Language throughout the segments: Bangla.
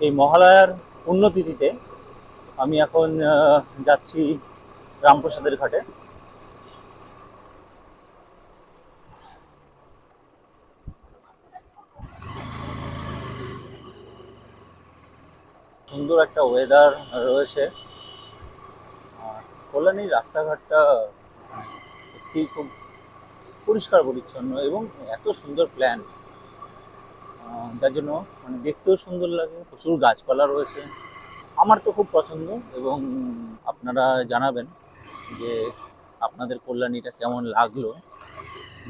এই মহালয়ার পুণ্যতিথিতে আমি এখন যাচ্ছি রামপ্রসাদের ঘাটে। সুন্দর একটা ওয়েদার রয়েছে। আর কল্যাণীর রাস্তাঘাটটা সত্যি খুব পরিষ্কার পরিচ্ছন্ন এবং এত সুন্দর প্ল্যান যার জন্য মানে দেখতেও সুন্দর লাগে, প্রচুর গাছপালা রয়েছে। আমার তো খুব পছন্দ এবং আপনারা জানাবেন যে আপনাদের কল্যাণীটা কেমন লাগল।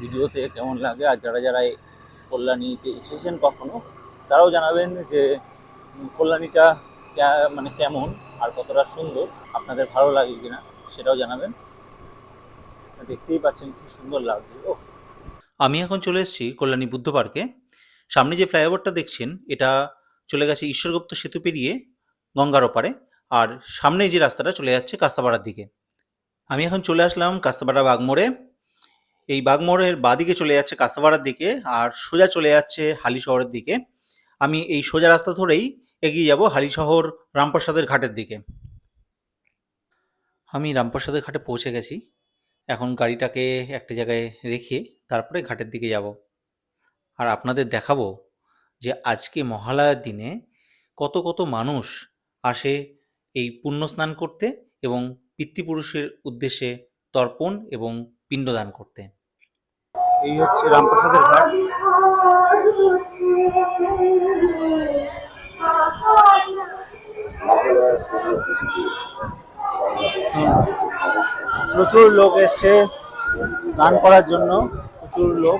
ভিডিওতে কেমন লাগে? আর যারা যারা কল্যাণীতে এসেছেন কখনো, তারাও জানাবেন যে কল্যাণীটা মানে কেমন আর কতটা সুন্দর, আপনাদের ভালো লাগে কিনা সেটাও জানাবেন। দেখতেই পাচ্ছেন কি সুন্দর লাগছে ও আমি এখন চলে এসেছি কল্যাণী বুদ্ধ পার্কে সামনে যে ফ্লাইওভারটা দেখছেন, এটা চলে গেছে ঈশ্বরগুপ্ত সেতু পেরিয়ে গঙ্গার ওপারে, আর সামনে যে রাস্তাটা চলে যাচ্ছে কাস্তাপাড়ার দিকে। আমি এখন চলে আসলাম কাস্তাপাড়া বাগমোড়ে। এই বাগমোড়ের বাদিকে চলে যাচ্ছে কাস্তাপাড়ার দিকে, আর সোজা চলে যাচ্ছে হালি শহরের দিকে। আমি এই সোজা রাস্তা ধরেই এগিয়ে যাব হালিশহর রামপ্রসাদের ঘাটের দিকে। আমি রামপ্রসাদের ঘাটে পৌঁছে গেছি। এখন গাড়িটাকে একটা জায়গায় রেখে তারপরে ঘাটের দিকে যাব। আর আপনাদের দেখাবো যে আজকে মহালয়ার দিনে কত কত মানুষ আসে এই পুণ্য স্নান করতে এবং পিতৃপুরুষের উদ্দেশ্যে তর্পণ এবং পিণ্ডদান করতে। এই হচ্ছে রামপ্রসাদের ঘাট। প্রচুর লোক এসছে স্নান করার জন্য, প্রচুর লোক।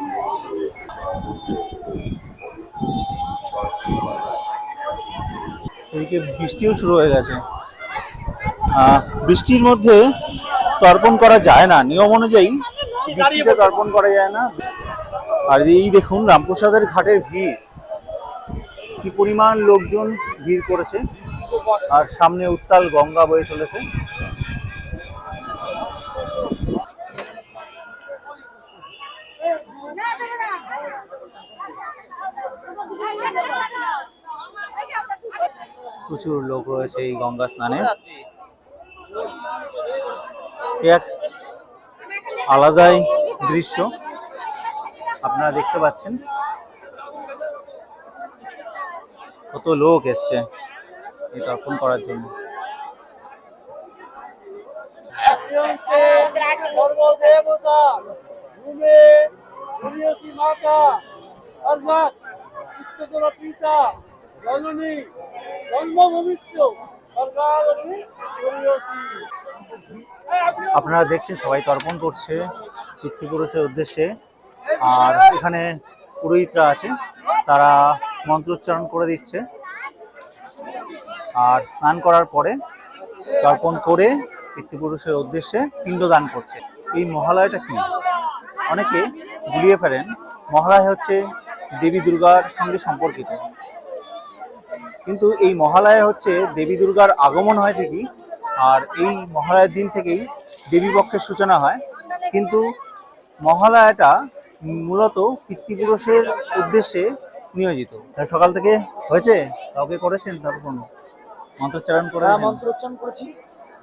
এদিকে বৃষ্টিও শুরু হয়ে গেছে। বৃষ্টির মধ্যে তর্পণ করা যায় না। নিয়ম অনুযায়ী বৃষ্টিতে তর্পণ করা যায় না। আর এই দেখুন, রামপ্রসাদের ঘাটের ভিড়। কি পরিমাণ লোকজন ভিড় করেছে? আর সামনে উত্তাল গঙ্গা বয়ে চলেছে। প্রচুর লোক রয়েছে এই গঙ্গা স্নানে। এক আলাদাই দৃশ্য আপনারা দেখতে পাচ্ছেন। কত লোক এসছে এই তর্পণ করার জন্য। আপনারা দেখছেন সবাই তর্পণ করছে পিতৃপুরুষের উদ্দেশ্যে। আর এখানে পুরোহিতরা আছে, তারা মন্ত্রোচ্চারণ করে দিচ্ছে। আর স্নান করার পরে তর্পণ করে পিতৃপুরুষের উদ্দেশ্যে পিণ্ডদান করছে। এই মহালয়াটা কি? অনেকে গুলিয়ে ফেলেন। মহালয় হচ্ছে দেবী দুর্গার সঙ্গে সম্পর্কিত। কিন্তু এই মহালয়া হচ্ছে দেবী দুর্গার আগমন হয় ঠিকই, আর এই মহালয়ার দিন থেকেই দেবী পক্ষের সূচনা হয়। কিন্তু মহালয়াটা মূলত পিতৃপুরুষের উদ্দেশ্যে নিয়োজিত। সকাল থেকে হয়েছে? কাউকে করেছেন? তর্পণ মন্ত্রোচ্চারণ করে হ্যাঁ মন্ত্রোচ্চারণ করেছি।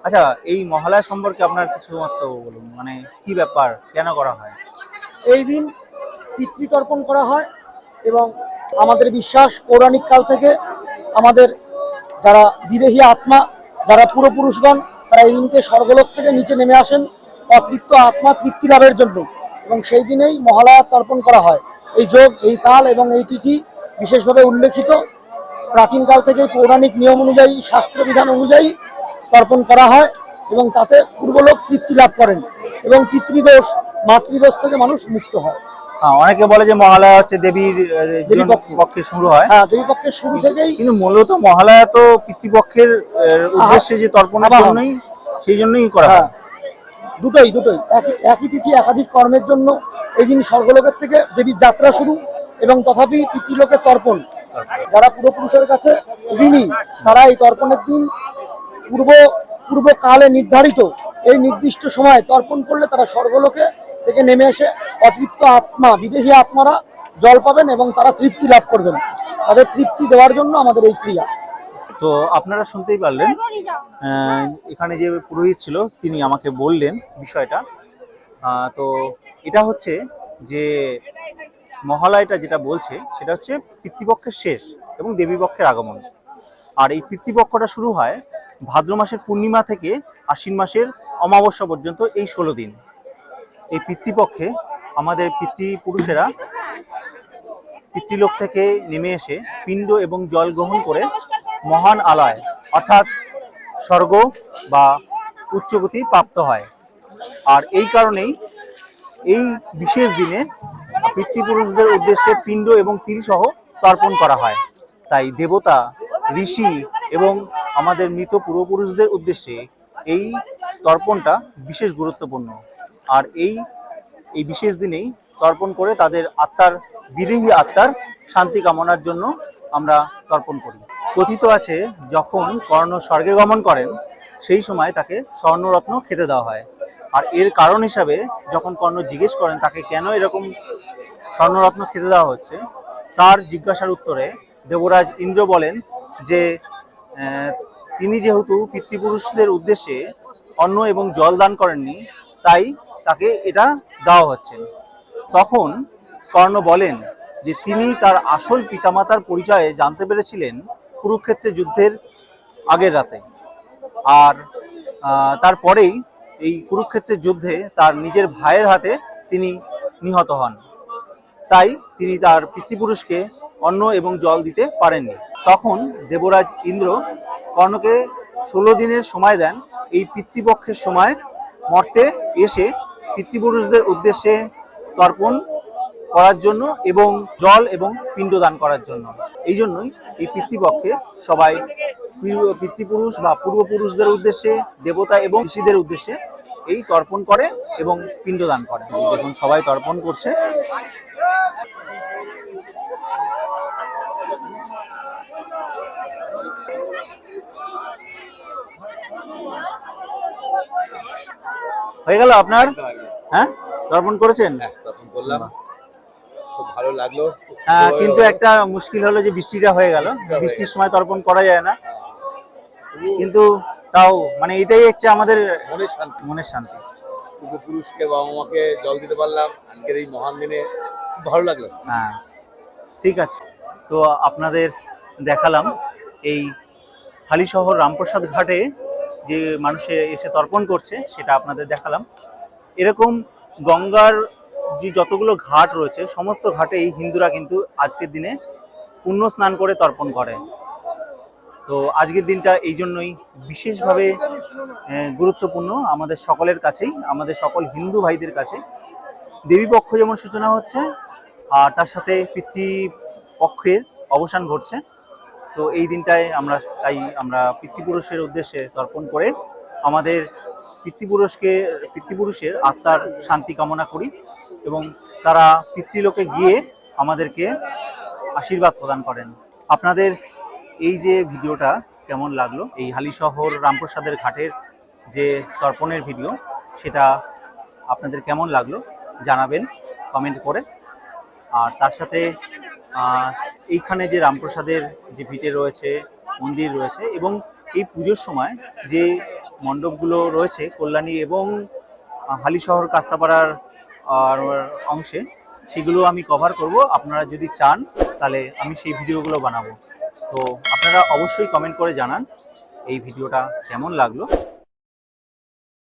আচ্ছা এই মহালয়া সম্পর্কে আপনার কিছু বক্তব্য বলুন। মানে কি ব্যাপার? কেন করা হয়? এই দিন পিতৃতর্পণ করা হয় এবং আমাদের বিশ্বাস পৌরাণিক কাল থেকে আমাদের যারা বিদেহী আত্মা যারা পূর্বপুরুষগণ তারা এই দিনকে স্বর্গলোক থেকে নিচে নেমে আসেন। অতৃপ্ত আত্মা তৃপ্তি লাভের জন্য। এবং সেই দিনেই মহালয়া তর্পণ করা হয়। এই যোগ এই কাল এবং এই তিথি বিশেষভাবে উল্লেখিত প্রাচীনকাল থেকে পৌরাণিক নিয়ম অনুযায়ী শাস্ত্রবিধান অনুযায়ী তর্পণ করা হয় এবং তাতে পূর্বলোক তৃপ্তি লাভ করেন এবং পিতৃদোষ মাতৃদোষ থেকে মানুষ মুক্ত হয় হ্যাঁ, অনেকে বলে যে মহালয়া হচ্ছে দেবীর পক্ষে। শুরু হয় হ্যাঁ দেবীপক্ষের শুরু থেকেই কিন্তু মূলত মহালয়া তো পিতৃপক্ষের উদ্দেশ্যে যে তর্পণের। জন্যই সেই জন্যই করা হ্যাঁ হয় দুটোই দুটোই। একই তিথি, একাধিক কর্মের জন্য এই দিন স্বর্গলোকের থেকে দেবীর যাত্রা শুরু এবং তথাপি পিতৃলোকের তর্পণ। যারা পূর্বপুরুষের কাছে ঋণী তারা এই তর্পণের দিন পূর্ব, পূর্বকালে নির্ধারিত এই নির্দিষ্ট সময় তর্পণ করলে তারা স্বর্গলোকে থেকে নেমে এসে অতৃপ্ত আত্মা, বিদেহী আত্মারা জল পাবেন এবং তারা তৃপ্তি লাভ করবেন। তাদের তৃপ্তি দেওয়ার জন্য আমাদের এই ক্রিয়া। তো আপনারা শুনতেই পারলেন এখানে যে পুরোহিত ছিল তিনি আমাকে বললেন বিষয়টা। তো এটা হচ্ছে যে মহালয়টা যেটা বলছে, সেটা হচ্ছে পিতৃপক্ষের শেষ এবং দেবীপক্ষের আগমন। আর এই পিতৃপক্ষটা শুরু হয় ভাদ্র মাসের পূর্ণিমা থেকে আশ্বিন মাসের অমাবস্যা পর্যন্ত এই ষোলো দিন। এই পিতৃপক্ষে আমাদের পিতৃপুরুষেরা পিতৃলোক থেকে নেমে এসে পিণ্ড এবং জল গ্রহণ করে মহান আলয়, অর্থাৎ স্বর্গ বা উচ্চগতি প্রাপ্ত হয়। আর এই কারণেই এই বিশেষ দিনে পিতৃপুরুষদের উদ্দেশ্যে পিণ্ড এবং তিল সহ তর্পণ করা হয়। তাই দেবতা, ঋষি এবং আমাদের মৃত পূর্বপুরুষদের উদ্দেশ্যে এই তর্পণটা বিশেষ গুরুত্বপূর্ণ। আর এই এই বিশেষ দিনেই তর্পণ করে তাদের আত্মার, বিদেহী আত্মার শান্তি কামনার জন্য আমরা তর্পণ করি। কথিত আছে, যখন কর্ণ স্বর্গে গমন করেন, সেই সময় তাকে স্বর্ণরত্ন খেতে দেওয়া হয়। আর এর কারণ হিসাবে যখন কর্ণ জিজ্ঞেস করেন তাকে কেন এরকম স্বর্ণরত্ন খেতে দেওয়া হচ্ছে, তার জিজ্ঞাসার উত্তরে দেবরাজ ইন্দ্র বলেন যে তিনি যেহেতু পিতৃপুরুষদের উদ্দেশ্যে অন্ন এবং জল দান করেননি, তাই তাকে এটা দেওয়া হচ্ছে। তখন কর্ণ বলেন যে, তিনি তার আসল পিতামাতার পরিচয়ে জানতে পেরেছিলেন কুরুক্ষেত্রে যুদ্ধের আগের রাতে। আর তারপরেই এই কুরুক্ষেত্রের যুদ্ধে তার নিজের ভাইয়ের হাতে তিনি নিহত হন। তাই তিনি তার পিতৃপুরুষকে অন্ন এবং জল দিতে পারেননি। তখন দেবরাজ ইন্দ্র কর্ণকে ষোলো দিনের সময় দেন। এই পিতৃপক্ষের সময় মর্তে এসে পিতৃপুরুষদের উদ্দেশ্যে তর্পণ করার জন্য এবং জল এবং পিণ্ডদান করার জন্য। এই জন্যই এই পিতৃপক্ষে সবাই পিতৃপুরুষ বা পূর্বপুরুষদের উদ্দেশ্যে দেবতা এবং ঋষিদের উদ্দেশ্যে এই তর্পণ করে এবং পিণ্ডদান করে। দেখুন সবাই তর্পণ করছে। হয়ে গেল আপনার? হ্যাঁ তর্পণ করেছেন? হ্যাঁ বললাম খুব ভালো লাগল। হ্যাঁ কিন্তু একটা মুশকিল হলো যে বৃষ্টিটা হয়ে গেল। বৃষ্টির সময় তর্পণ করা যায় না। কিন্তু তাও মানে এটাই হচ্ছে আমাদের মনে শান্তি। মনের শান্তি। পূর্বপুরুষকে বাবা মাকে জল দিতে পারলাম। আজকের এই মহান দিনে ভালো লাগল। হ্যাঁ ঠিক আছে। তো আপনাদের দেখালাম এই হালিশহর রামপ্রসাদ ঘাটে যে মানুষে এসে তর্পণ করছে সেটা আপনাদের দেখালাম। এরকম গঙ্গার যে যতগুলো ঘাট রয়েছে, সমস্ত ঘাটেই হিন্দুরা কিন্তু আজকের দিনে পুণ্য স্নান করে তর্পণ করে। তো আজকের দিনটা এই জন্যই বিশেষভাবে গুরুত্বপূর্ণ আমাদের সকলের কাছেই, আমাদের সকল হিন্দু ভাইদের কাছে। দেবীপক্ষ যেমন সূচনা হচ্ছে, আর তার সাথে পিতৃপক্ষের অবসান ঘটছে। তো এই দিনটায় আমরা তাই আমরা পিতৃপুরুষের উদ্দেশ্যে তর্পণ করে আমাদের পিতৃপুরুষকে, পিতৃপুরুষের আত্মার শান্তি কামনা করি। এবং তারা পিতৃলোকে গিয়ে আমাদেরকে আশীর্বাদ প্রদান করেন। আপনাদের এই যে ভিডিওটা কেমন লাগল? এই হালিশহর রামপ্রসাদের ঘাটের যে তর্পণের ভিডিও, সেটা আপনাদের কেমন লাগল জানাবেন কমেন্ট করে। আর তার সাথে এইখানে যে রামপ্রসাদের যে ভিটে রয়েছে, মন্দির রয়েছে এবং এই পুজোর সময় যে মণ্ডপগুলো রয়েছে, কল্যাণী এবং হালিশহর কাস্তাপাড়ার অংশে, সেগুলো আমি কভার করব। আপনারা যদি চান, তাহলে আমি সেই ভিডিওগুলো বানাবো। তো আপনারা অবশ্যই কমেন্ট করে জানান, এই ভিডিওটা কেমন লাগল।